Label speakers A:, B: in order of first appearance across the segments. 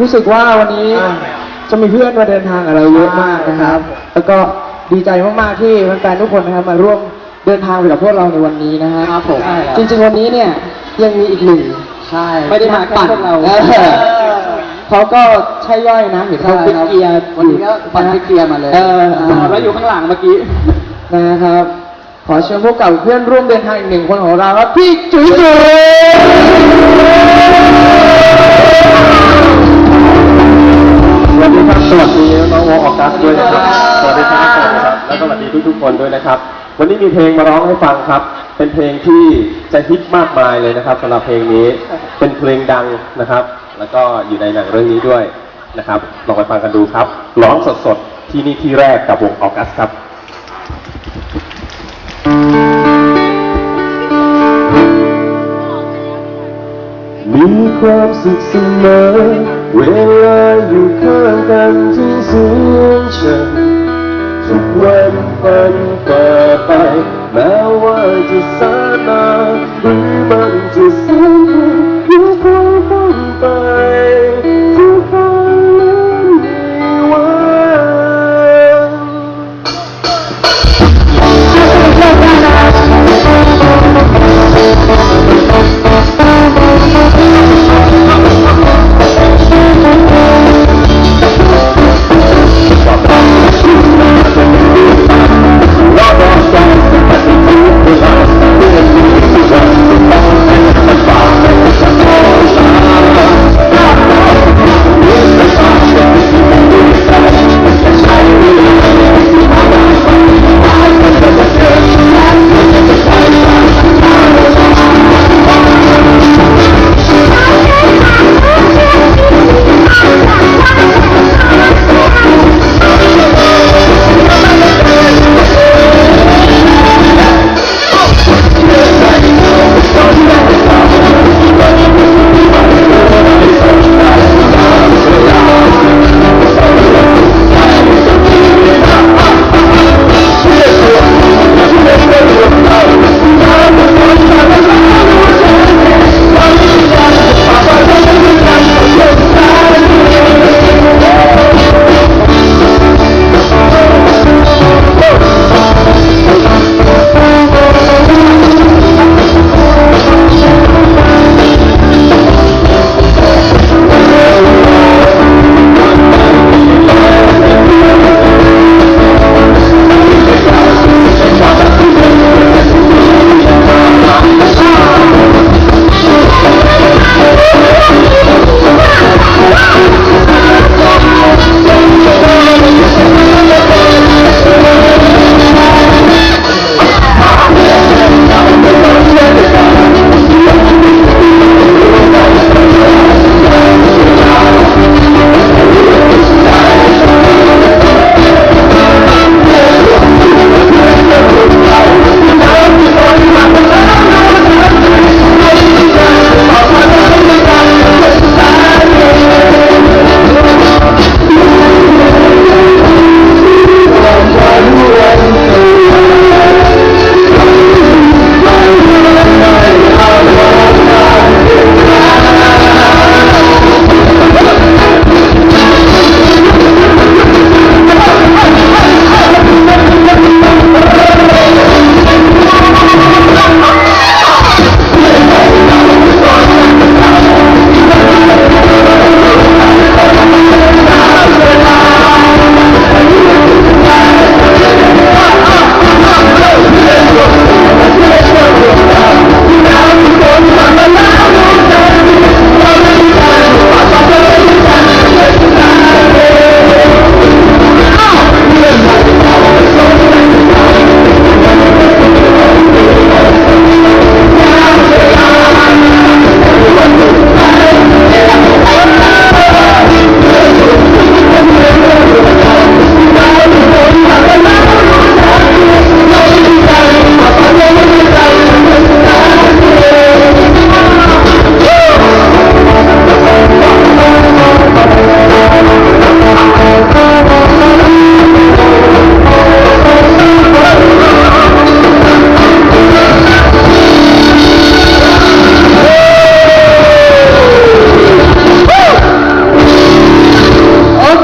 A: รู้สึกว่าวันนี้
B: อ่า
A: จะมีเพื่อนมาเดินทางกับเราเยอะมากนะครับ แล้วก็ดีใจมากๆที่แฟนๆทุกคนนะครับมาร่วมเดินทางไปกับพวกเราในวันนี้นะฮะ
B: ครับผม
A: จริงๆวันนี้เนี่ยยังมีอีกหนึ่ง
B: ใช่
A: ไม่ได้มาปั่น
B: พวกเรา
A: เออเขาก็ใช่ย่อยนะเห็นเขาเป็นเกียร์
B: วันนี้ก็ปั่นเป็นเกียร์มาเลย
A: เออ
B: จอดไว้อยู่ข้างหลังเมื่อกี้
A: นะครับ ขอเชิญพวกเก่าเพื่อนร่วมเดินทางอีกหนึ่งคนของเราครับพี่จุ๋ยจุ๋ย
C: ส วัสดีครับสวัสดีน้องโอออกัสด้วยนะครับสวัสดีครับสวัสดีครับแล้วก็สวัสดีทุกๆคนด้วยนะครับ วันนี้มีเพลงมาร้องให้ฟังครับ เป็นเพลงที่จะฮิตมากมายเลยนะครับสำหรับเพลงนี้เป็นเพลงดังนะครับ แล้วก็อยู่ในหนังเรื่องนี้ด้วยนะครับลองไปฟังกันดูครับร้องสดๆที่นี่ที่แรกกับวงออกัสครับ มีความสุขเสมอ เวลาอยู่ข้างกันที่สวนฉัน ทุกวันฝันต่อไปแม้ว่าจะสานาหรือมันจะแสน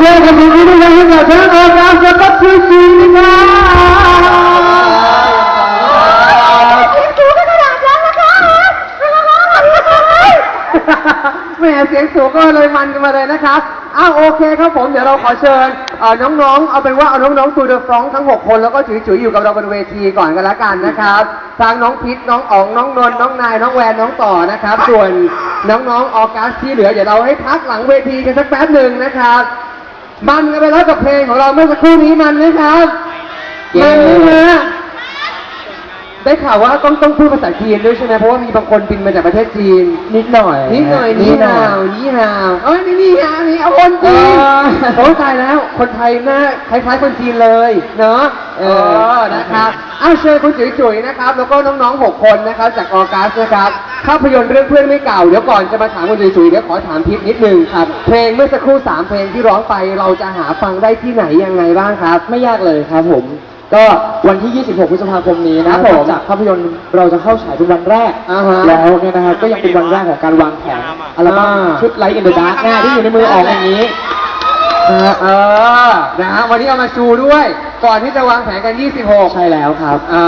C: الله تقولون له متى قد أصدقت في سنها แหม่เสียง
D: สูงก็เลยมันกันมาเลยนะครับอ้าวโอเคครับผมเดี๋ยวเราขอเชิญเอ่น้องๆ เอาเป็นว่าเอาน้องๆตูเดอฟรองทั้ง 6 คนแล้วก็จุ๋ยๆอยู่กับเราบนเวทีก่อนกันละกันนะครับทางน้องพิษน้องอ๋องน้องนนท์น้องนายน้องแวนน้องต่อนะครับ ส่วนน้องๆออกัสที่เหลือเดี๋ยวเราให้พักหลังเวทีกันสักแป๊บหนึ่งนะครับ มันกันไปแล้วกับเพลงของเราเมื่อสักครู่นี้มันไหมครับ มันไหมฮะ ได้ข่าวว่าต้องต้องพูดภาษาจีนด้วยใช่ไหมเพราะว่ามีบางคนบินมาจากประเทศจีน
A: นิดหน่อย
D: นี่หน่อยนี่ฮาวนี่ฮาวเอ้ยนี่นี่ฮาวนี่เอาคนจีน
A: เออ
D: โอ้ตายแล้ว คนไทยหน้าคล้ายๆคนจีนเลยเนาะเออนะครับอ้าวเชิญคุณจุ๋ยๆนะครับ แล้วก็น้องๆหกคนนะครับ จากออกัสนะครับภาพยนตร์เรื่องเพื่อนไม่เก่าเดี๋ยวก่อนจะมาถามคุณจุ๋ยๆเดี๋ยวขอถามพิษนิดนึงครับเพลงเมื่อสักครู่สามเพลงที่ร้องไปเราจะหาฟังได้ที่ไหนยังไงบ้างครับ
A: ไม่ยากเลยครับผม ก็วันที่ 26 พฤษภาคมนี้นะครับ
D: ผม
A: จากภาพยนตร์เราจะเข้าฉายเป็นวันแรก
D: อ่าฮะ
A: แล้วเนี่ยนะครับก็ยังเป็นวันแรกของการวางแผนอัลบั้ม
D: อ่า
A: ชุดไลท์อินเดอะดาร์กหน้าที่อยู่ในมือออกอย่างนี้
D: นะฮะเออ นะฮะวันนี้เอามาชูด้วย ก่อนที่จะวางแผนกัน 26
A: ใช่แล้วครับ
D: อ่า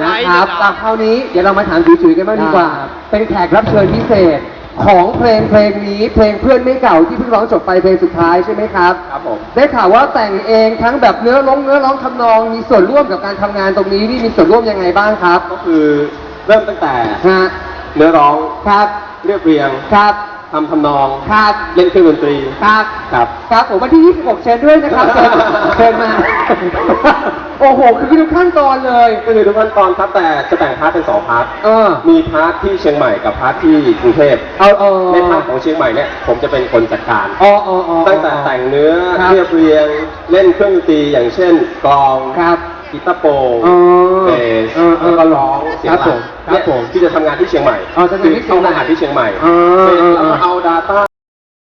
D: นะครับตามคราวนี้ เดี๋ยวเรามาถามจุ๋ยๆกันบ้างดีกว่า
A: ครับ
D: เป็นแขกรับเชิญพิเศษ ของเพลงเพลงนี้เพลงเพื่อนไม่เก่าที่เพิ่งร้องจบไปเพลงสุดท้ายใช่ไหมครับ
C: ครับผม
D: ได้ข่าวว่าแต่งเองทั้งแบบเนื้อร้องเนื้อร้องทำนอง มีส่วนร่วมกับการทำงานตรงนี้นี่มีส่วนร่วมยังไงบ้างครับ
C: ก็คือเริ่มตั้งแต่
D: ฮะ
C: เนื้อร้อง
D: ครับ
C: เรียบเรียง
D: ครับ
C: ทำทำนอง
D: ครับ
C: เล่นเครื่องดนตรี
D: ครับ
C: ครับ
D: ครับผมวันที่ 26 เชิญด้วยนะครับ เชิญเชิญมา โอ้โห คือทุกขั้นตอนเลย
C: ก็คือทุกขั้นตอนครับแต่จะแบ่งพาร์ทเป็นสองพาร์ท
D: เออ
C: มีพาร์ทที่เชียงใหม่กับพาร์ทที่กรุงเทพ
D: เอาเออ
C: ในพาร์ทของเชียงใหม่เนี่ยผมจะเป็นคนจัดการ
D: อ๋ออ๋ออ๋อ
C: ตั้งแต่แต่งเนื้อ
D: ครับ
C: เรียบเรียงเล่นเครื่องดนตรีอย่างเช่นกลอง
D: ครับ
C: กีตาร์โปร่ง
D: อ๋อ
C: เบส
D: เออเออ
C: แล้วก็ร้องเสียง
D: ครับ
C: หลั
D: ผม
C: ก
D: ครับผม
C: เนี่ยที่จะทำงานที่เชียงใหม่
D: อ๋อจะทำที่เชียงใหม่
C: เข้ามาหาที่เชียงใหม่
D: อ๋อ
C: เสร็จ
D: เออ
C: แล้วก็เอา Data